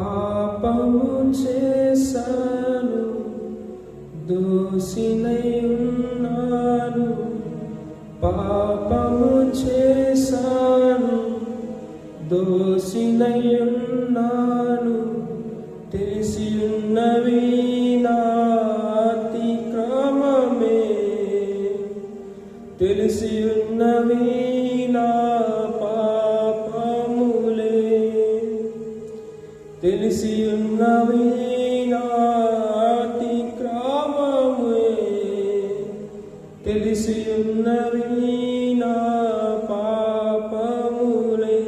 పాపము చేశాను. దోషినై ఉన్నాను. పాపము చేశాను. దోషినై ఉన్నాను. తెలిసి ఉన్నవి నా తెలిసి ఉన్నవి నా తెలిసి ఉన్నవి నా అతిక్రమమే తెలిసి ఉన్నవి నా పాపములే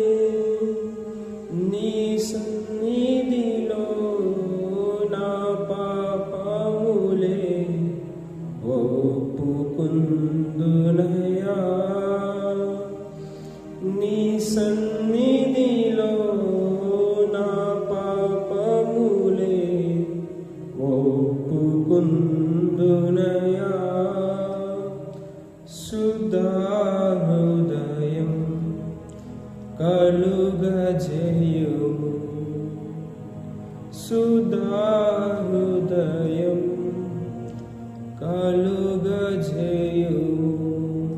భజయు సుధారుదయం కలుగజయు